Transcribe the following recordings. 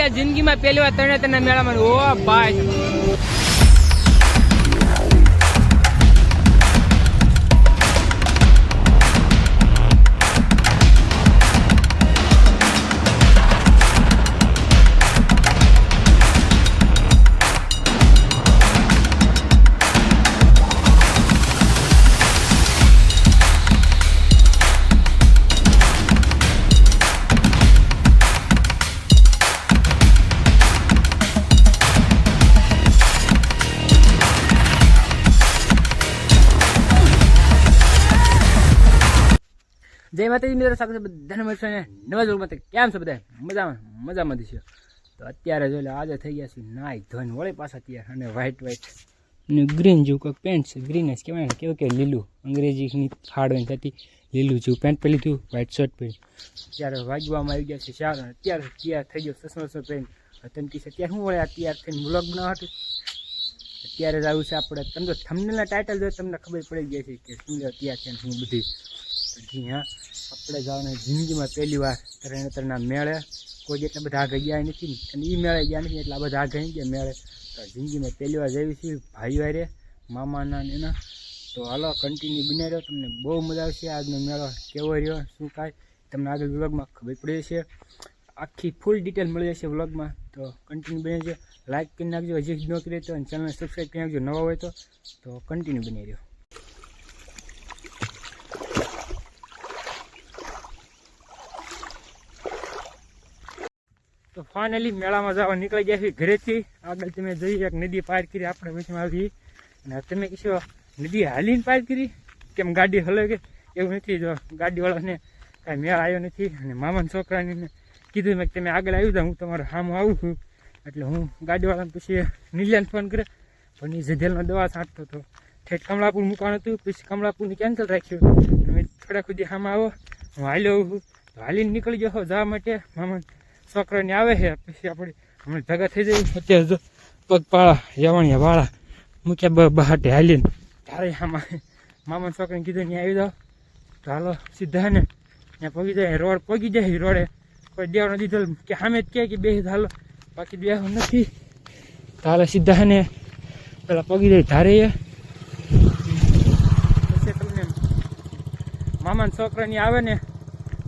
આવી જિંદગીમાં પહેલી વાર તને મેળામાં. ઓ ભાઈ. જય માતાજી મિત્રો છે બધાને મળશે ને નવા જોગમાં તો કેમ છે બધા? મજામાં મજામાં છે તો અત્યારે જો આજે થઈ ગયા છે નાઈ ધોઈને વળી પાછા તૈયાર અને વ્હાઈટ વ્હાઈટ અને ગ્રીન જેવું કંઈક પેન્ટ છે. ગ્રીન જ કહેવાય ને, કેવું કે લીલું. અંગ્રેજીની ફાળવણી થતી લીલું જેવું પેન્ટ પહેરી હતું વ્હાઈટ શર્ટ પહેરી ત્યારે વાગવામાં આવી ગયા છે ચાર અત્યારે તૈયાર થઈ ગયો સસમો સો પહેરીને તનકી છે ત્યારે હું વળે આ તૈયાર થઈને બ્લોગ બનાવતું અત્યારે જ આવ્યું છે આપણે તમને તો ટાઇટલ જોઈએ તમને ખબર પડી ગઈ છે કે શું તૈયાર છે શું બધી. જી હા. આપણે જવાના જિંદગીમાં પહેલી વાર તરણેતરના મેળે. કોઈ એટલા બધા આગળ ગયા નથી ને, અને એ મેળે ગયા નથી એટલા બધા આગળ ગયા મેળે. તો જિંદગીમાં પહેલી વાર જઈ છીએ ભાઈ વારે, મામાના ને એના. તો હાલો કન્ટિન્યુ બનાવી રહ્યો. તમને બહુ મજા આવશે. આજનો મેળો કેવો રહ્યો, શું કાંઈ? તમને આગળ વ્લોગમાં ખબર પડી જશે આખી ફૂલ ડિટેલ મળી જશે વ્લોગમાં. તો કન્ટિન્યુ બની છે લાઇક કરી નાખજો. હજી ન કરી તો ચેનલને સબસ્ક્રાઈબ કરી નાખજો. નવા હોય તો. તો કન્ટિન્યુ બની રહ્યો. ફાઇનલી મેળામાં જવા નીકળી ગયા છીએ ઘરેથી. આગળ તમે જઈએ એક નદી પાર કરી આપણે વચમાં આવી અને તમે કહેશો નદી હાલીને પાર કરી. કેમ ગાડી હલે કે? એવું નથી. જો ગાડીવાળાને કાંઈ મેળ આવ્યો નથી. અને મામાના છોકરાને કીધું મેં તમે આગળ આવી જાઓ. હું તમારો સામો આવું છું. એટલે હું ગાડીવાળાને પછી નીલિયાને ફોન કરે પણ એ જધેલનો દવા છાંટતો હતો. ઠેઠ કમળાપુર મૂકવાનું હતું. પછી કમળાપુરને કેન્સલ રાખ્યું. મેં થોડા સુધી સામે આવો. હું હાલ્યો છું. તો હાલીને નીકળી ગયો જવા માટે મામા છોકરાને આવે છે, પછી આપણી હમણાં ભેગા થઈ જઈએ અત્યારે જો પગપાળા યવાણિયા વાળા. મૂક્યા બ બહાટે હાલીને તારે આમાં. મામા છોકરાને કીધું, ત્યાં આવી જાઓ. તો હાલો, સીધા ને ત્યાં પગી જાય. રોડ પગી જાય રોડે. કોઈ દેવાનો દીધો કે સામે જ કહે કે બે હાલો, બાકી બે નથી. તો હાલો, સીધા ને પેલા પગી જાય ધારે પછી તમને મામાના છોકરાની આવે ને,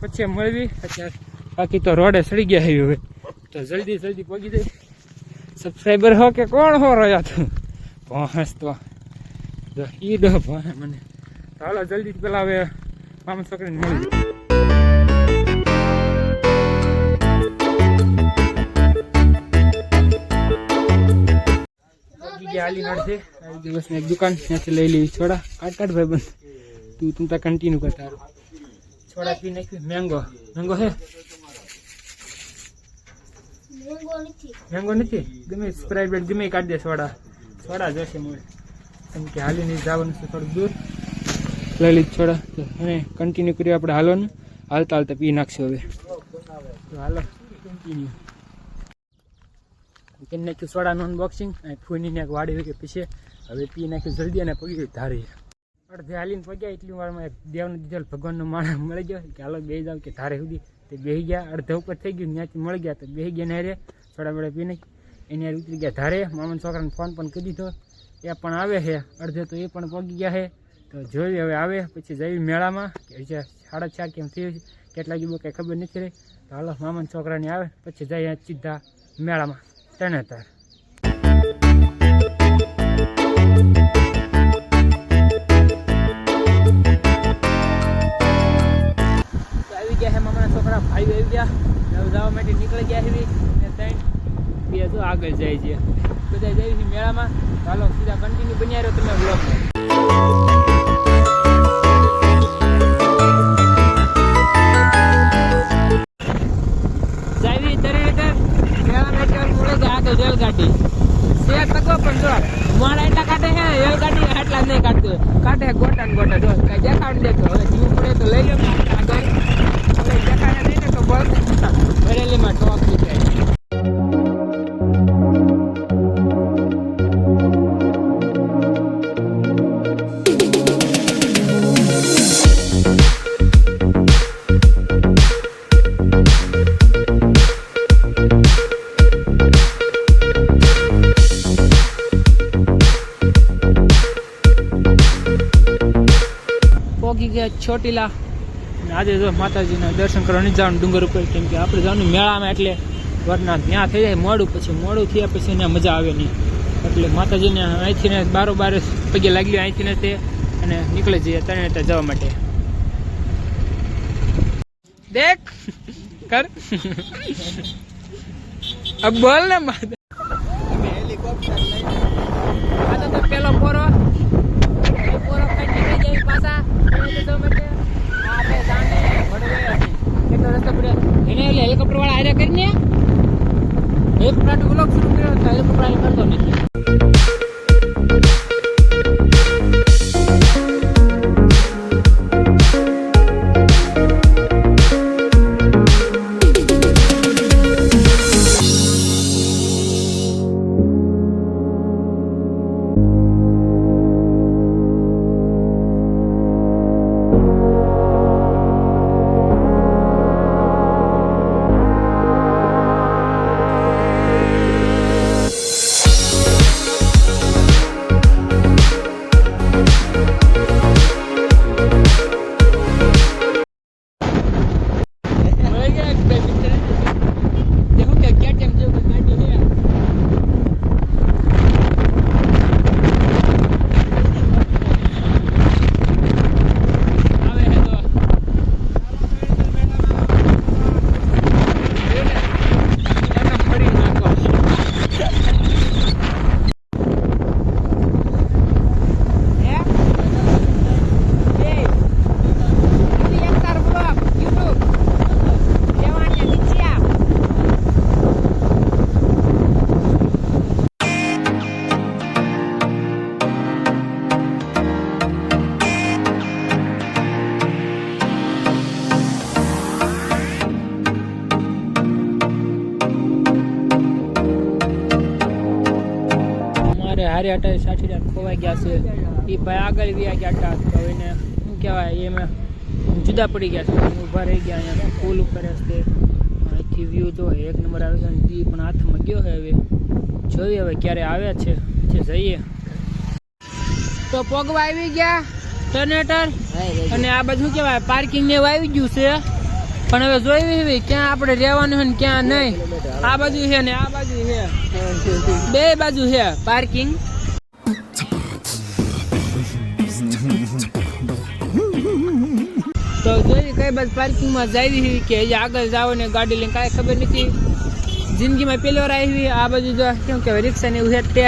પછી મળવી. અત્યારે બાકી તો રોડે સડી ગયા છે હવે. તો જલ્દી જલ્દી પગી જાય. સબસ્ક્રાઈબર હો કે કોણ હો રહ્યા તું ભોંસ તો. ઈ ડો ભણે મને. ચાલો જલ્દી પેલા હવે મામા છોકરીને મળી નડશે આવી દિવસની એક દુકાન ત્યાંથી લઈ લેવી છોડા. કાટ કાટ ભાઈ બંધ. તું તું ત્યાં કન્ટિન્યુ કર તારું છોડા પી નાખ્યું. મેંગો. મેંગો હે? મેંગો નથી. ગમે સ્પ્રાઇટ ગમે કાઢી દે સોડા. સોડા જશે મોડે કેમ કે હાલીને જવાનું છે થોડુંક દૂર. લઈ લીધ સોડા. અને કન્ટિન્યુ કર્યું આપણે હાલવાનું. હાલતા હાલતા પી નાખશું હવે. હાલો કન્ટિન્યુ કરી નાખ્યું સોડાનું અનબોક્સિંગ અને ફૂનીને એક વાડી કે પીછે. હવે પી નાખ્યું જલ્દી અને પગી ધારી. અડધે હાલીને પગ્યા, એટલી વારમાં દેવને દીધેલ ભગવાનનો માણસ મળી ગયો કે હાલો બે જાવ કે ધારે સુધી તે બેસી ગયા, અડધા ઉપર થઈ ગયું, ત્યાંથી મળી ગયા તો બેસી ગયા ને થોડા વેળા પીને એની હારે ઉતરી ગયા ધારે. મામાના છોકરાને ફોન પણ કરી દીધો. એ પણ આવે છે, અડધે તો એ પણ પગી ગયા છે. તો જોઈ હવે આવે. પછી જઈ મેળામાં, કે સાડા ચાર કેમ થયું કેટલા જેવું કંઈ ખબર નથી રહી. તો હાલો, મામાના છોકરાની આવે. પછી જઈએ સીધા મેળામાં. ત્રણે તાર આગળ જાય છે. બધા જાય છે મેળામાં. ચાલો સીધા કન્ટિન્યુ બન્યા રહ્યો તમે બ્લોગમાં ચોટીલા. આજે જો માતાજીના દર્શન કરવા નહીં જવાનું ડુંગર ઉપર, કેમ કે આપણે જવાનું મેળામાં એટલે વરના ત્યાં થઈ જાય, મોડું પછી મોડું થયા પછી એને મજા આવે નહીં. એટલે માતાજીને અહીંથી ને બારો બાર પગે લાગી અહીંથી ને તે અને નીકળી જઈએ તને ત્યાં જવા માટે. દેખ, કર. બોલ ને પેલો પોરો. પોરો ખાઈ જાય પાછા. પડ્યો એને એટલે હેલિકોપ્ટર વાળા આયા કરીને એક પ્લાટ બ્લોક શરૂ કર્યો હેલિકોપ્ટર કરતો નથી. મળી હારે અટાઈ સાઠી ખોવાઈ ગયા છે. એ ભાઈ આગળ વ્યા ગયા હતા તો એને શું કહેવાય એમાં જુદા પડી ગયા છે. ઊભા રહી ગયા અહીંયા પુલ ઉપર હશે. અહીંથી વ્યૂ જો એક નંબર આવે છે દી પણ હાથમાં ગયો છે હવે. જોઈએ હવે ક્યારે આવે છે જે જઈએ. તો પગવા આવી ગયા જનરેટર અને આ શું કહેવાય પાર્કિંગ ને આવી ગયું છે. પણ હવે જોઈ હવે ક્યાં આપણે રહેવાનું છે ને ક્યાં નહીં. આ બાજુ છે ને આ બાજુ છે. બે બાજુ છે પાર્કિંગ બાજુ પાર્કિંગમાં જઈ છે કે હજી આગળ જાઓ ને ગાડી લઈને કાંઈ ખબર નથી. જિંદગીમાં પહેલી વાર આવી આ બાજુ જો કેમ કહેવાય રિક્ષા ને એવું છે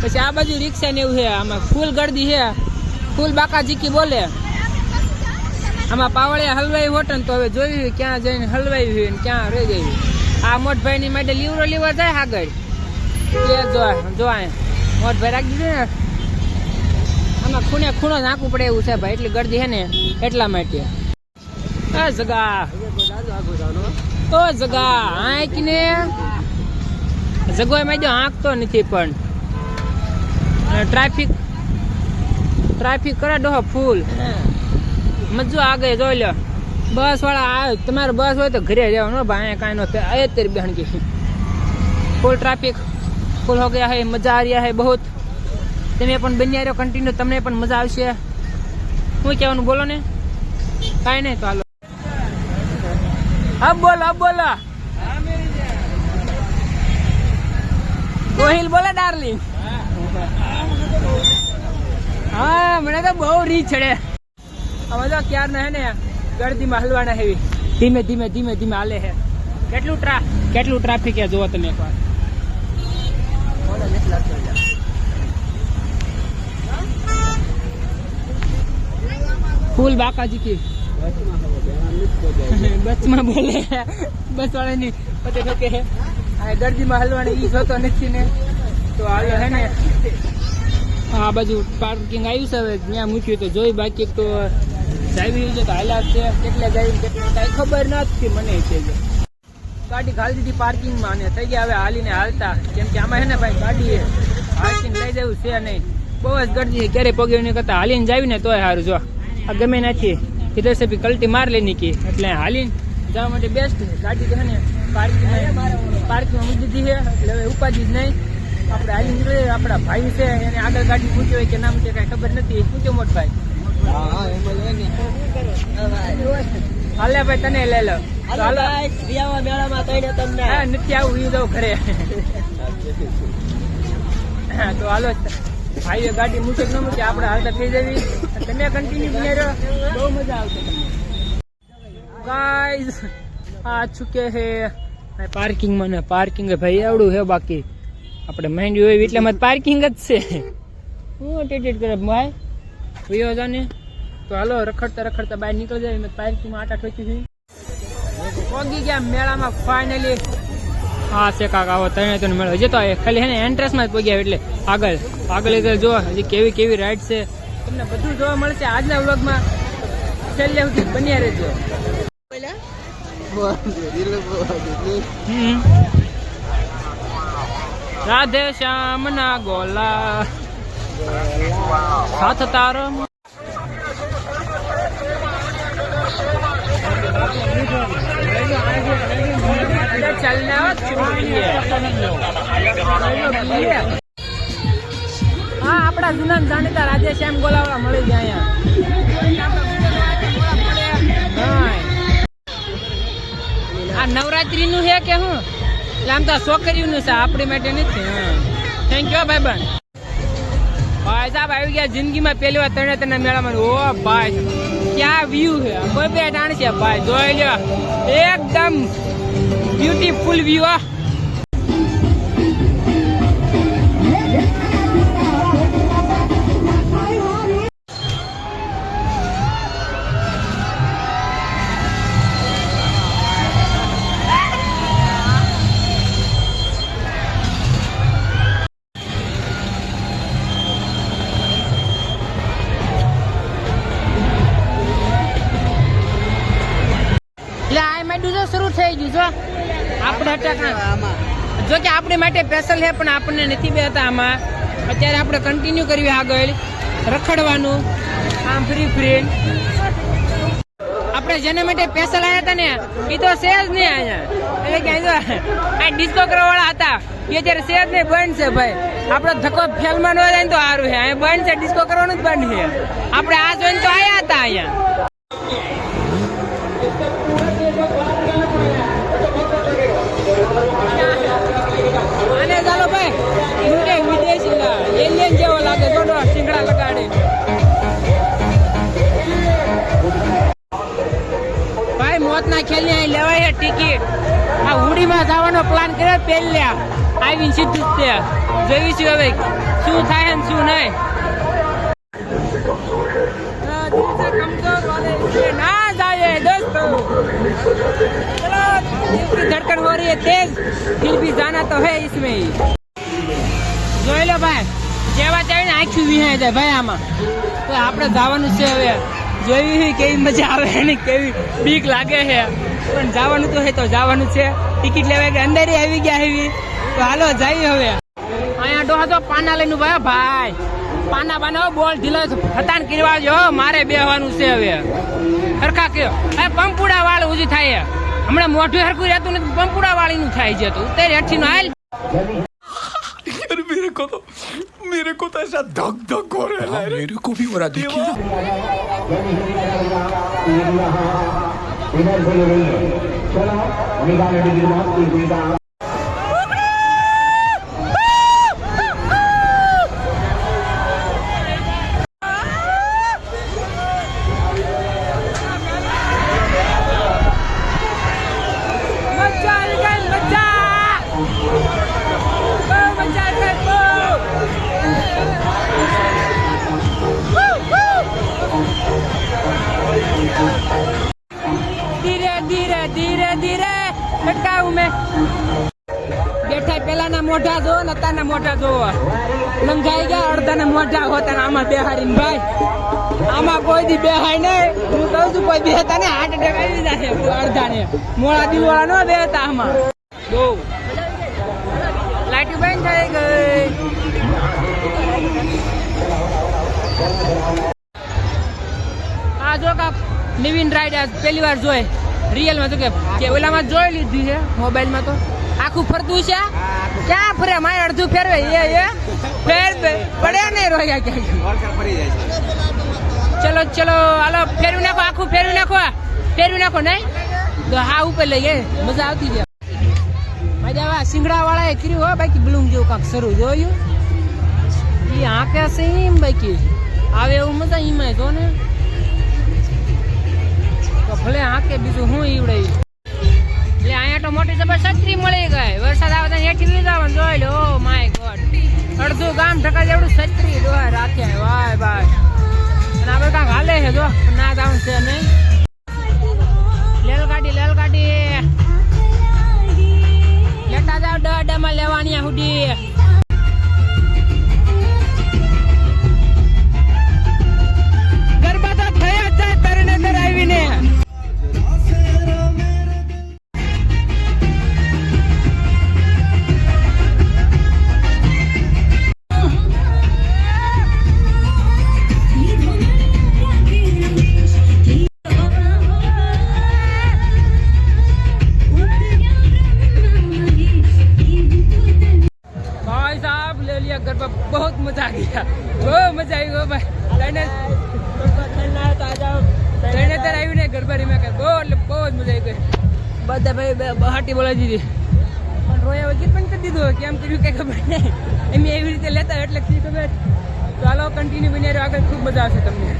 પછી આ બાજુ રિક્ષા ને એવું છે આમાં ફૂલ ગળદી છે ફૂલ બાકા જીકી બોલે. આમાં પાવળિયા હલવાઈ હોટ ને તો હવે જોયું ક્યાં જઈને હલવાઈ હોય ને ક્યાં રહી ગયું આ મોટભાઈ ની માટે લીવરો લેવા જાય આગળ. એ જો જો મોટભાઈ રાખી દીધું ને. આમાં ખૂણે ખૂણો નાખવું પડે એવું છે ભાઈ. એટલી ગરદી છે ને એટલા માટે. જગા. ઓ જગા આંક ને જગવાયમાં જો આંકતો નથી પણ. ટ્રાફિક ટ્રાફિક કરે ડોહો ફૂલ. મજો આગળ જોઈ લો બસ વાળા આવે, તમારે બસ હોય તો ઘરે રહેવાનું ભાઈ કાંઈ નો અત્યારે બહેન કે ફૂલ ટ્રાફિક, ફૂલ હો ગયા હે, મજા આ રહ્યા હે બહુત. તમે પણ બન્યા રહ્યો કન્ટિન્યુ તમને પણ મજા આવશે. શું કહેવાનું, બોલો ને? કાંઈ નહીં, તો અબ બોલો અબ બોલો. ગોહિલ બોલે, ડાર્લિંગ. હા, મને તો બહુ રી. ચડે હવે તો ક્યાર ના હે ને, ગળદીમાં હલવાના હેવી. ધીમે ધીમે ધીમે ધીમે હાલે હે કેટલું ટ્રા, કેટલું ટ્રાફિક હે જોવો તમે એકવાર. ફૂલ બાકાજી કી. બસમાં બોલે. બસ વાળાની ઠોકે હે આ ગરદીમાં હલવાની ઈ જોતો નથી ને. તો આવ્યો હે ને. આ બાજુ પાર્કિંગ આવ્યું છે હવે ત્યાં મૂક્યું તો જોઈ બાકી તો ડ્રાઈવિંગ છે તો હાલ્યા છે. કેટલે જાય કેટલે કાંઈ ખબર નથી મને છે ગાડી ખાલી દીધી પાર્કિંગમાં અને થઈ ગયા હવે હાલીને હાલતા. કેમ કે આમાં છે ને ભાઈ ગાડી પાર્કિંગ લઈ જવું છે નહીં. બહુ જ ગરજી ક્યારે પગે કરતા. હાલીને જાવી ને તોય સારું જો. આ ગમે નથી ઇધર સે ભી કલ્ટી માર લેની કી એટલે હાલીને જવા માટે બેસ્ટ ગાડી છે ને પાર્કિંગ પાર્કિંગમાં મૂકી દીધી છે. એટલે હવે ઉપાધિ જ નહીં. આપણે હાલી નીકળીએ. આપણા ભાઈ છે એને આગળ ગાડી મૂકી હોય કે ના મૂકે કાંઈ ખબર નથી. શું કે મોટ ભાઈ હાલે ભાઈ તને લઈ લો. તો હાલો. હા, નથી આવું હું જાઉં ઘરે. હા, તો હાલો ભાઈએ ગાડી મૂકે કે ન મૂકે આપણે હાલતા થઈ જવી તમે કન્ટિન્યુ બને રહો. બહુ મજા આવશે ગાઈઝ આ ચૂકે હે પાર્કિંગમાં ને પાર્કિંગ ભાઈ આવડું હે બાકી. આપણે માંડ્યું હોય એટલે મત પાર્કિંગ જ છે. હું ટેટેટ કરે, ભાઈ. ભાઈઓ જાને તો હાલો, રખડતા રખડતા બહાર નીકળી જાય મેં પાર્કિંગમાં આટા ઠોકી છે પહોંચી ગયા મેળામાં ફાઇનલી હા, છે કાકા આવો ત્રણે ત્રણ મેળો. હજી ખાલી હે ને એન્ટ્રન્સમાં જ પહોંચ્યા એટલે આગળ. આગળ જો હજી કેવી કેવી રાઈડ છે. તમને બધું જોવા મળશે આજના વ્લોગમાં. છેલ્લે સુધી બન્યા રહેજો. રાધે શ્યામ ના ગોલા. સાથ તારો. ચલના હા, આપણા જૂના જાણીતા રાધેશ્યામ ગોલાવાળા મળી ગયા અહીંયા. આ નવરાત્રી નું છે કે હું? એટલે આમ તો છોકરીઓનું છે, આપણી માટે નથી થેન્ક યુ ભાઈ બન ભાઈ સાહેબ આવી ગયા જિંદગીમાં પહેલી વાર તણે તને મેળામાં. ઓ, ભાઈ ક્યાં વ્યૂ છે? કોઈ બે ટાણ છે, ભાઈ. જોઈ લ્યો. એકદમ બ્યુટીફુલ વ્યૂ આ જો કે આપણી માટે સ્પેશલ છે, પણ આપણને નથી બેતા આમાં. અત્યારે આપણે કન્ટિન્યુ કરવી આગળ. રખડવાનું. આમ ફ્રી ફ્રી આપણે જેના માટે સ્પેશલ આવ્યા હતા ને એ તો છે જ નહીં અહીંયા એટલે કે આ ડિસ્કો કરવા વાળા હતા. એ અત્યારે છે જ નહીં બંધ છે ભાઈ. આપણો ધક્કો ફેલમાં ન જાય તો સારું છે. અહીંયા બંધ છે ડિસ્કો કરવાનું જ બંધ છે. આપણે આ જોઈને તો આવ્યા હતા અહીંયા. ટિકિટ આ હુડીમાં જવાનો પ્લાન કર્યો પહેલા આવીને સીધું જ તે જોઈશું હવે શું થાય ને શું નહીં हाँ, दिल से कमजोर वाले इसलिए ना जाए दोस्तों चलो दिल की धड़कन हो रही है तेज फिर भी जाना तो है इसमें જોઈ લો ભાઈ જેવા તેવીને આંખ્યું વિહાય જાય ભાઈ આમાં તો આપણે જવાનું છે હવે જોઈ કેવી મજા આવે ને કેવી બીક લાગે છે. પણ જવાનું તો હે તો જવાનું છે. ટિકિટ લેવા કે અંદર આવી ગયા આવી તો હાલો જઈ હવે. અહીંયા ડોહા તો પાના લઈને ભાઈ ભાઈ. પાના બાના બોલ ઢીલો હતાન કરવા જો મારે બેહવાનું છે હવે. સરખા કયો. અરે પંપુડા વાળ ઉજી થાય હમણાં મોઢું હરખું રહેતું નથી પંપુડા વાળીનું થાય છે તો. ઉતરે હેઠી હાલ. मेरे को तो ऐसा धक धक हो रहा है मेरे को भी हो रहा देखिए કોઈ દી બેહાય ને હું કહું છું કોઈ બેહતા ને હાર્ટ એટેક આવી જશે અડધાને. મોડા દિલવાળા બે હતા આમાં. લાઈટ બંધ થઈ ગઈ. આ જો કા નિવિન રાઈડ આ પહેલી વાર જોઈ રિયલમાં તો કે ઓલામાં જોઈ લીધી છે મોબાઈલમાં તો. આખું ફરતું છે? ક્યાં ફરે? મારે અડધું ફેરવે. એ એ. ફેર દે. પડ્યા નહીં રોયા ક્યાંક. ચલો ચલો, હાલો, ફેરવી નાખો, આખું ફેરવી નાખો ફેરવી નાખો, નહીં? તો હા, ઉપર લઈ ગયે મજા આવતી ગયા મજા આવે સિંગડા વાળા એ કર્યું, હો, બાકી બ્લૂમ જેવું કાંક શરૂ જોયું. એ આંકે છે એમ બાકી. આવે એવું મજા એમાં જો ને તો ભલે આંકે બીજું હું ઈવડે એટલે અહીંયા તો મોટી જબર છત્રી મળી ગઈ. વરસાદ આવે તો હેઠી લીધા જોઈ લો, માય ગોડ. અડધું ગામ ઢકા જેવડું છત્રી ડોહા રાખ્યા વાય ભાઈ અને બધા હાલે છે ના જાવ છે નહીં રેલગાડી લેલગાડી લેતા જાવ ડો અડામાં લેવાની આ બધા ભાઈ બહાટી બોલાવી દીધી. પણ રોયા વગર પણ કરી દીધું કેમ કર્યું કઈ ખબર નહીં. એમ એવી રીતે લેતા હોય એટલે કઈ ખબર. ચાલો કન્ટિન્યુ બની રહ્યો આગળ ખૂબ મજા આવશે તમને.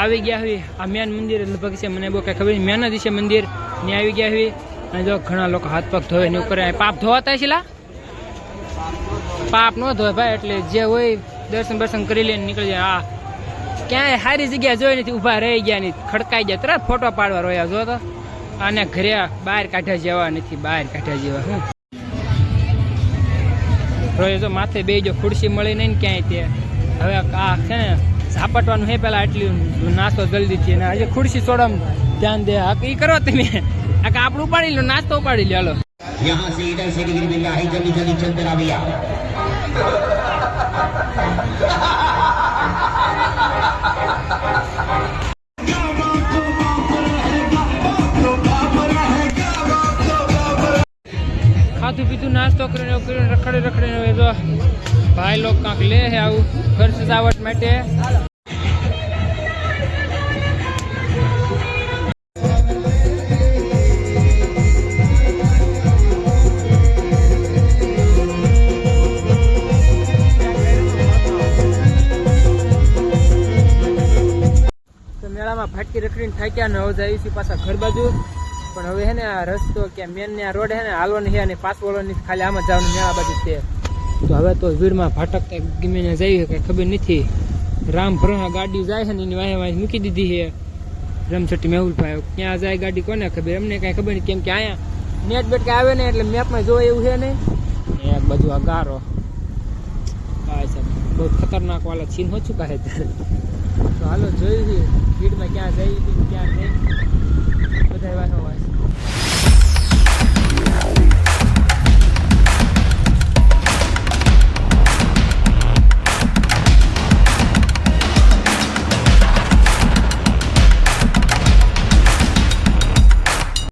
આવી ગયા હવે. આ મેન મંદિર, લગભગ છે, મને બહુ કઈ ખબર નહીં. મેન જ છે મંદિર. ત્યાં આવી ગયા હવે. અને જો ઘણા લોકો હાથ પગ ધોવે ને કરે. પાપ ધોવાતા છે પાપ ન ધોય ભાઈ, એટલે જે હોય દર્શન બર્શન કરી લઈને નીકળી જાય. આ ક્યાંય સારી જગ્યા જોઈ નથી, ઊભા રહી ગયા નહીં ખડકાઈ ગયા. તરત ફોટો પાડવા રહ્યા જો તો. અને ઘરે બહાર કાઢ્યા જેવા નથી બહાર કાઢ્યા જેવા હું રોય જો માથે બે જો ખુરશી મળી નહીં ને ક્યાંય તે હવે આ છે ને ઝાપટવાનું હે પેલા એટલી નાસ્તો જલ્દીથી અને આજે ખુરશી છોડમ ધ્યાન દે આ ઈ કરો તમે આ કે આપણું ઉપાડી લો નાસ્તો ઉપાડી લો હાલો यहाँ से इधर से गिर बिल्ला है जल्दी जल्दी चलते रहा भैया ખાધું પીધું, નાસ્તો કરીને એવું કરીને રખડે રખડે જો ભાઈ લોક કાંક લે છે આવું ઘર સજાવટ માટે. મેળામાં ફાટકી રખડીને થાક્યા ને હવે જાય છે પાછા ઘર બાજુ. પણ હવે હે ને આ રસ્તો કે મેન ને આ રોડ હે ને હાલવાની છે અને પાસ વળવાની ખાલી આમ જવાનું મેળા બાજુ છે. તો હવે તો ભીડમાં ફાટકતા ગમે ને જઈએ કઈ ખબર નથી. રામ ભરણા ગાડી જાય છે ને એની વાહે વાહે મૂકી દીધી છે. રમછટી મેહુલભાઈ ક્યાં જાય ગાડી કોને ખબર? અમને કાંઈ ખબર નહીં કેમ કે અહીંયા નેટ બેટ કાંઈ આવે ને એટલે મેપમાં જોવે એવું છે નહીં. એક બાજુ આ બહુ ખતરનાક વાળા છીન ઓછું કહે તો હાલો જોયું ભીડમાં ક્યાં જઈ ક્યાં નહીં. બધા એવા વાહ